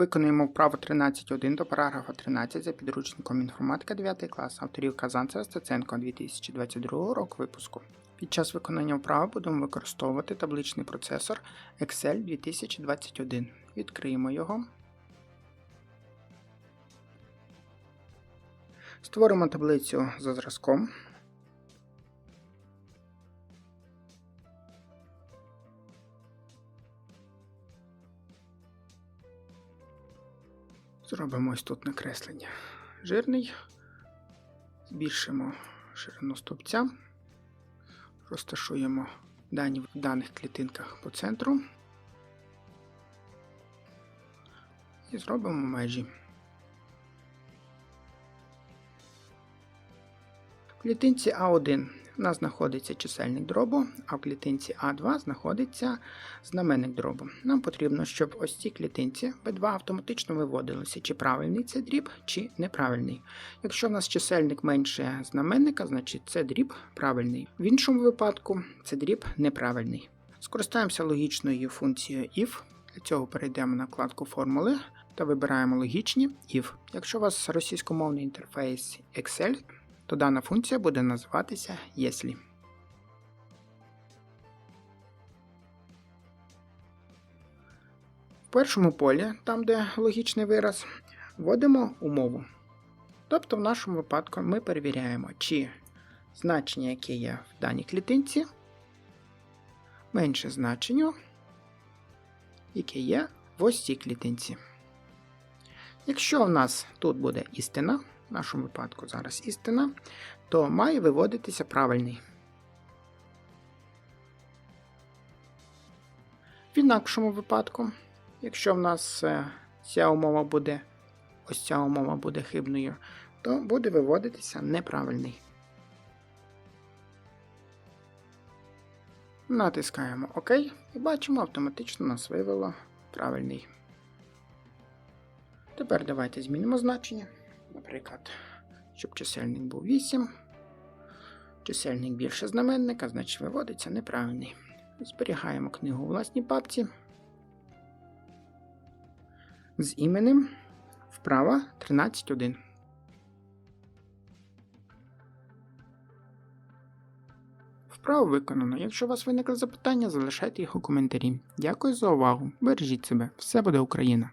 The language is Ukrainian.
Виконуємо вправо 13.1 до параграфа 13 за підручником інформатика 9 клас авторів Казанцева Стеценко 2022 року випуску. Під час виконання вправи будемо використовувати табличний процесор Excel 2021. Відкриємо його. Створимо таблицю за зразком. Зробимо ось тут накреслення. Жирний. Збільшимо ширину стовпця. Розташуємо дані в даних клітинках по центру. І зробимо межі. В клітинці А1 у нас знаходиться чисельник дробу, а в клітинці А2 знаходиться знаменник дробу. Нам потрібно, щоб ось ці клітинці B2 автоматично виводилися, чи правильний це дріб, чи неправильний. Якщо в нас чисельник менше знаменника, значить це дріб правильний. В іншому випадку це дріб неправильний. Скористаємося логічною функцією if. Для цього перейдемо на вкладку формули та вибираємо логічні if. Якщо у вас російськомовний інтерфейс Excel, то дана функція буде називатися «Єслі». В першому полі, там де логічний вираз, вводимо умову. Тобто, в нашому випадку ми перевіряємо, чи значення, яке є в даній клітинці, менше значенню, яке є в ось цій клітинці. Якщо в нас тут буде істина, в нашому випадку зараз істина, то має виводитися правильний. В інакшому випадку, якщо в нас е, ця умова буде, ось ця умова буде хибною, то буде виводитися неправильний. Натискаємо ОК і бачимо, автоматично нас вивело правильний. Тепер давайте змінимо значення. Наприклад, щоб чисельник був 8. Чисельник більше знаменника, значить виводиться неправильний. Зберігаємо книгу у власній папці. З іменем вправа 13.1. Вправо виконано. Якщо у вас виникли запитання, залишайте їх у коментарі. Дякую за увагу. Бережіть себе. Все буде Україна!